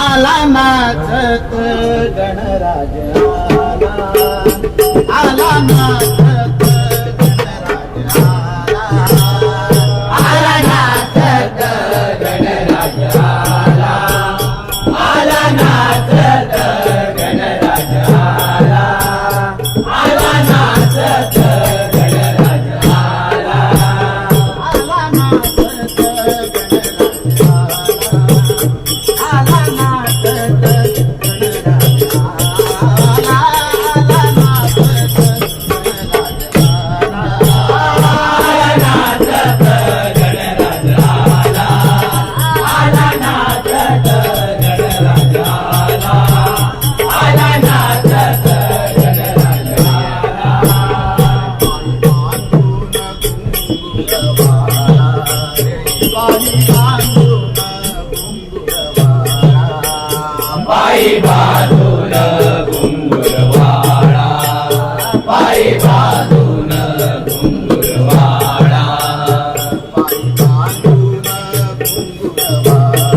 आला नाचत गणराज आला. आला नाचत गणराज आला. बाई बाजून घुंगुरवाडा बाई बाजून घुंगुरवाडा बाई बाजून घुंगुरवाडा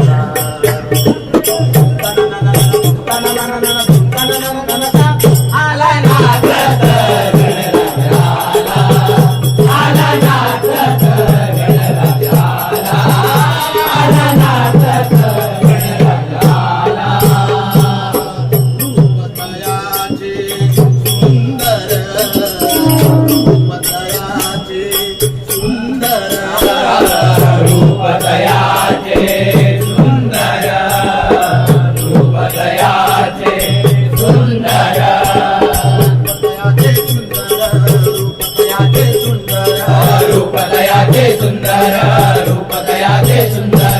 చేస్తున్నారా రూపదయా చేస్తున్నారా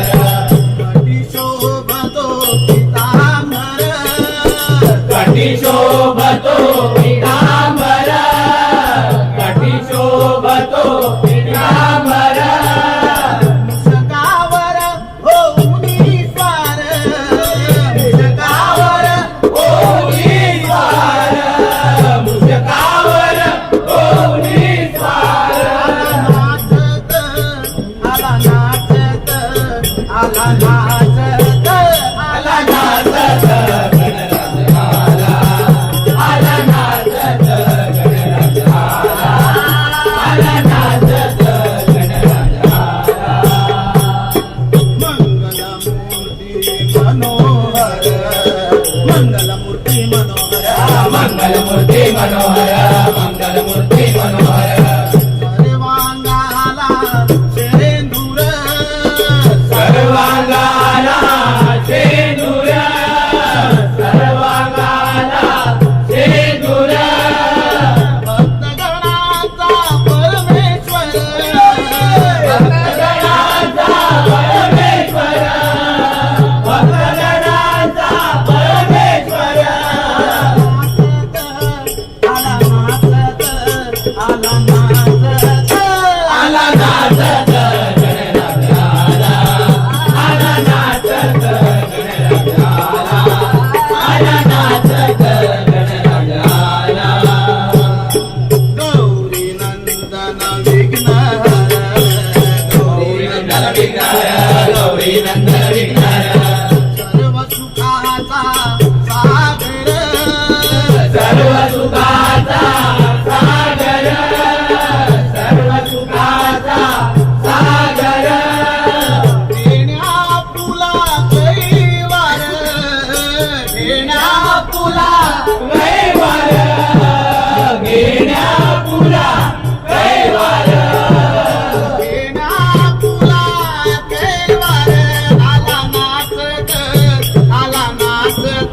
Take it